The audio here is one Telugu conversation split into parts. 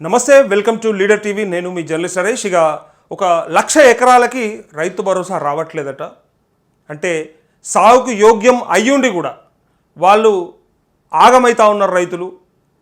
నమస్తే వెల్కమ్ టు లీడర్ టీవీ. నేను మీ జర్నలిస్ట్ హరేష్ ఇక ఒక లక్ష ఎకరాలకి రైతు భరోసా రావట్లేదట. అంటే సాగుకు యోగ్యం అయ్యుండి కూడా వాళ్ళు ఆగమైతా ఉన్నారు రైతులు.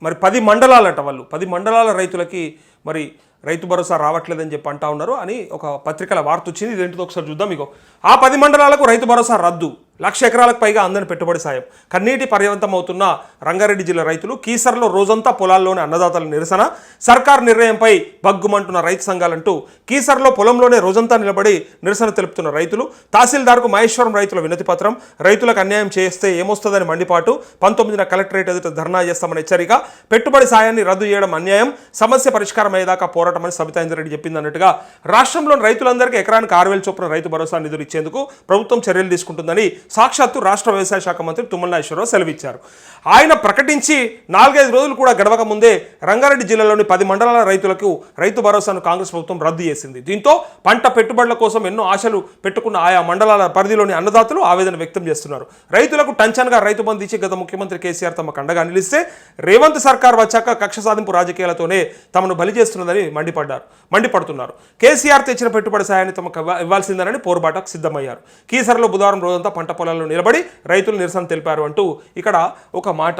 మరి పది మండలాలట వాళ్ళు. పది మండలాల రైతులకి మరి రైతు భరోసా రావట్లేదని చెప్పి అంటా ఉన్నారు అని ఒక పత్రికల వార్త వచ్చింది. ఇదేంటిదో ఒకసారి చూద్దాం. ఇగో ఆ పది మండలాలకు రైతు భరోసా రద్దు. లక్ష ఎకరాలకు పైగా అందని పెట్టుబడి సాయం. కన్నీటి పర్యవంతం అవుతున్న రంగారెడ్డి జిల్లా రైతులు కీసర్లో రోజంతా పొలాల్లోనే అన్నదాతల నిరసన. సర్కార్ నిర్ణయంపై బగ్గుమంటున్న రైతు సంఘాలంటూ కీసర్లో పొలంలోనే రోజంతా నిలబడి నిరసన తెలుపుతున్న రైతులు తహసీల్దార్కు మహేశ్వరం రైతుల వినతి పత్రం రైతులకు అన్యాయం చేస్తే ఏమొస్తుందని మండిపాటు పంతొమ్మిదిన కలెక్టరేట్ ఎదుట ధర్నా చేస్తామని హెచ్చరిక పెట్టుబడి సాయాన్ని రద్దు చేయడం అన్యాయం సమస్య పరిష్కారం అయ్యేదాకా పోరాటమని సబితాయింద్ర రెడ్డి చెప్పింది అన్నట్టుగా రాష్ట్రంలోని రైతులందరికీ ఎకరానికి ఆరు వేల చొప్పున రైతు భరోసా నిధులు ఇచ్చేందుకు ప్రభుత్వం చర్యలు తీసుకుంటుందని సాక్షాత్తు రాష్ట్ర వ్యవసాయ శాఖ మంత్రి తుమ్మల నాగేశ్వరరావు సెలవిచ్చారు. ఆయన ప్రకటించి నాలుగైదు రోజులు కూడా గడవక ముందే రంగారెడ్డి జిల్లాలోని పది మండలాల రైతులకు రైతు భరోసాను కాంగ్రెస్ ప్రభుత్వం రద్దు చేసింది. దీంతో పంట పెట్టుబడుల కోసం ఎన్నో ఆశలు పెట్టుకున్న ఆయా మండలాల పరిధిలోని అన్నదాతలు ఆవేదన వ్యక్తం చేస్తున్నారు. రైతులకు టంచన్గా రైతు బంధు ఇచ్చి గత ముఖ్యమంత్రి కేసీఆర్ తమకు అండగా నిలిస్తే రేవంత్ సర్కార్ వచ్చాక కక్ష సాధింపు రాజకీయాలతోనే తమను బలి చేస్తున్నదని మండిపడ్డారు మండిపడుతున్నారు. కేసీఆర్ తెచ్చిన పెట్టుబడి సాయాన్ని తమకు ఇవ్వ- ఇవ్వాల్సిందేనని పోరుబాటకు సిద్ధమయ్యారు. కీసరలో బుధవారం రోజంతా పంట పొలాల్లో నిలబడి రైతులు నిరసన తెలిపారు అంటూ ఇక్కడ ఒక మాట.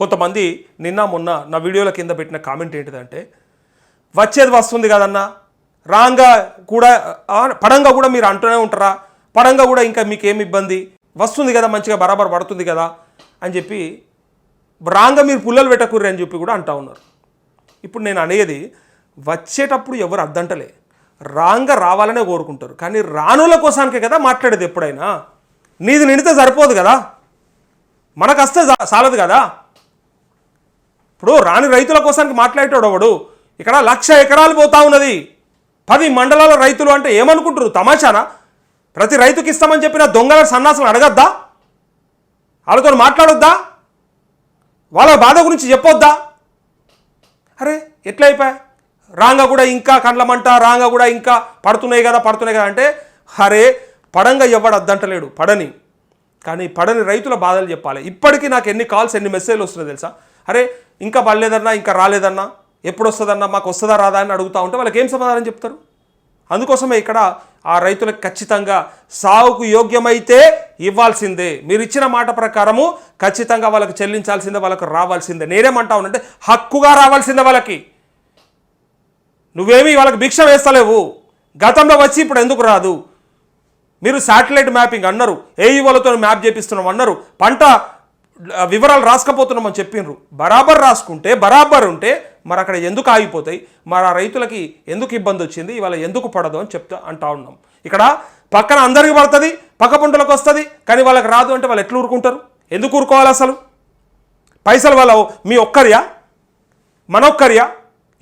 కొంతమంది నిన్న మొన్న నా వీడియోల కింద పెట్టిన కామెంట్ ఏంటిదంటే వచ్చేది వస్తుంది కదన్నా. రాంగా కూడా పడంగా కూడా మీరు అంటూనే ఉంటారా? పడంగా కూడా ఇంకా మీకేం ఇబ్బంది? వస్తుంది కదా మంచిగా బరాబర్ పడుతుంది కదా అని చెప్పి రాంగా మీరు పుల్లలు పెట్టకూర్రి అని చెప్పి కూడా అంటా ఉన్నారు. ఇప్పుడు నేను అనేది వచ్చేటప్పుడు ఎవరు అద్దంటలే. రాంగా రావాలనే కోరుకుంటారు. కానీ రానుల కోసానికే కదా మాట్లాడేది ఎప్పుడైనా? నీది నిండితే సరిపోదు కదా? మనకు వస్తే చాలదు కదా? ఇప్పుడు రాని రైతుల కోసానికి మాట్లాడేటోడు ఒకడు ఇక్కడ లక్ష ఎకరాలు పోతా ఉన్నది. పది మండలాల రైతులు అంటే ఏమనుకుంటారు తమాషానా? ప్రతి రైతుకి ఇస్తామని చెప్పిన దొంగల సన్నాసం అడగద్దా? వాళ్ళతో మాట్లాడొద్దా? వాళ్ళ బాధ గురించి చెప్పొద్దా? అరే ఎట్లయిపోయా? రాంగ కూడా ఇంకా కండ్లమంట రాంగ కూడా ఇంకా పడుతున్నాయి కదా పడుతున్నాయి కదా అంటే అరే పడంగా ఎవ్వడు అద్దంటలేడు పడని. కానీ పడని రైతుల బాధలు చెప్పాలి. ఇప్పటికీ నాకు ఎన్ని కాల్స్ ఎన్ని మెసేజ్లు వస్తున్నాయి తెలుసా? అరే ఇంకా పడలేదన్నా ఇంకా రాలేదన్నా ఎప్పుడు వస్తుందన్నా మాకు వస్తుందా రాదా అని అడుగుతా ఉంటే వాళ్ళకి ఏం సమాధానం చెప్తారు? అందుకోసమే ఇక్కడ ఆ రైతులకు ఖచ్చితంగా సాగుకు యోగ్యమైతే ఇవ్వాల్సిందే. మీరు ఇచ్చిన మాట ప్రకారము ఖచ్చితంగా వాళ్ళకి చెల్లించాల్సిందే వాళ్ళకి రావాల్సిందే. నేనేమంటా ఉన్నంటే హక్కుగా రావాల్సిందే వాళ్ళకి. నువ్వేమీ వాళ్ళకి భిక్ష వేస్తలేవు. గతంలో వచ్చి ఇప్పుడు ఎందుకు రాదు? మీరు శాటిలైట్ మ్యాపింగ్ అన్నారు. ఏఈ వాళ్ళతో మ్యాప్ చేపిస్తున్నాం అన్నారు. పంట వివరాలు రాసుకపోతున్నామని చెప్పిండ్రు బరాబర్ రాసుకుంటే బరాబర్ ఉంటే మరి అక్కడ ఎందుకు ఆగిపోతాయి? మరి ఆ రైతులకి ఎందుకు ఇబ్బంది వచ్చింది? ఇవాళ ఎందుకు పడదు అని చెప్తా అంటా ఉన్నాం. ఇక్కడ పక్కన అందరికి పడుతుంది పక్క పంటలకు వస్తుంది కానీ వాళ్ళకి రాదు అంటే వాళ్ళు ఎట్లా ఊరుకుంటారు? ఎందుకు ఊరుకోవాలి అసలు? పైసలు వాళ్ళ మీ ఒక్కరియా? మన ఒక్కరియా?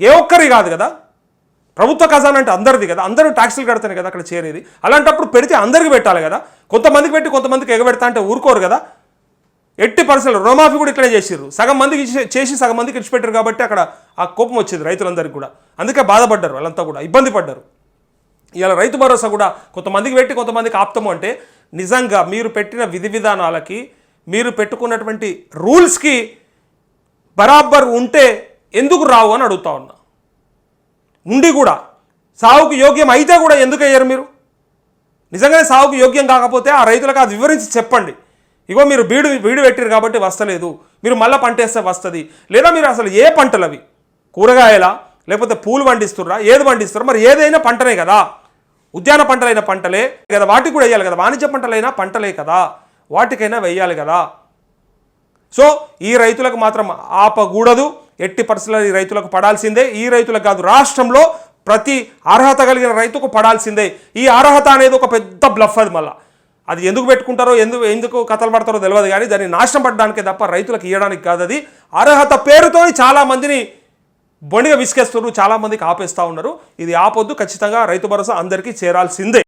ఏ ఒక్కరి కాదు కదా? ప్రభుత్వ ఖజానా అంటే అందరిది కదా. అందరూ ట్యాక్సులు కడతారు కదా అక్కడ చేరేది. అలాంటప్పుడు పెడితే అందరికి పెట్టాలి కదా. కొంతమందికి పెట్టి కొంతమందికి ఎగబెడతా అంటే ఊరుకోరు కదా. ఎట్టి పరిస్థితులు రుణమాఫీ కూడా ఇట్లనే చేసిర్రు. సగం మందికి చేసి సగం మందికి ఇచ్చిపెట్టారు కాబట్టి అక్కడ ఆ కోపం వచ్చింది రైతులందరికీ కూడా. అందుకే బాధపడ్డారు వాళ్ళంతా కూడా. ఇబ్బంది పడ్డారు. ఇవాళ రైతు భరోసా కూడా కొంతమందికి పెట్టి కొంతమందికి ఆప్తము అంటే నిజంగా మీరు పెట్టిన విధి విధానాలకి మీరు పెట్టుకున్నటువంటి రూల్స్కి బరాబర్ ఉంటే ఎందుకు రావు అని అడుగుతా ఉన్నా. ఉండి కూడా సాగుకు యోగ్యం అయితే కూడా ఎందుకు అయ్యారు మీరు? నిజంగానే సాగుకు యోగ్యం కాకపోతే ఆ రైతులకు అది వివరించి చెప్పండి. ఇగో మీరు బీడు బీడు పెట్టారు కాబట్టి వస్తలేదు. మీరు మళ్ళీ పంట వేస్తే వస్తుంది. లేదా మీరు అసలు ఏ పంటలు అవి కూరగాయలా? లేకపోతే పూలు పండిస్తుర్రా? ఏది పండిస్తారు మరి ఏదైనా పంటనే కదా. ఉద్యాన పంటలైన పంటలే కదా. వాటికి కూడా వేయాలి కదా. వాణిజ్య పంటలైనా పంటలే కదా. వాటికైనా వేయాలి కదా. సో ఈ రైతులకు మాత్రం ఆపకూడదు. ఎట్టి పరిస్థితుల్లో రైతులకు పడాల్సిందే. ఈ రైతులకు కాదు రాష్ట్రంలో ప్రతి అర్హత కలిగిన రైతుకు పడాల్సిందే. ఈ అర్హత అనేది ఒక పెద్ద బ్లఫ్ అది మళ్ళీ. అది ఎందుకు పెట్టుకుంటారో ఎందుకు ఎందుకు కథలు పడతారో తెలియదు కానీ దాన్ని నాశనం పడడానికే తప్ప రైతులకు ఇవ్వడానికి కాదు అది. అర్హత పేరుతో చాలామందిని బొండిగా విసికేస్తున్నారు చాలా ఆపేస్తూ ఉన్నారు. ఇది ఆపొద్దు ఖచ్చితంగా రైతు భరోసా అందరికీ చేరాల్సిందే.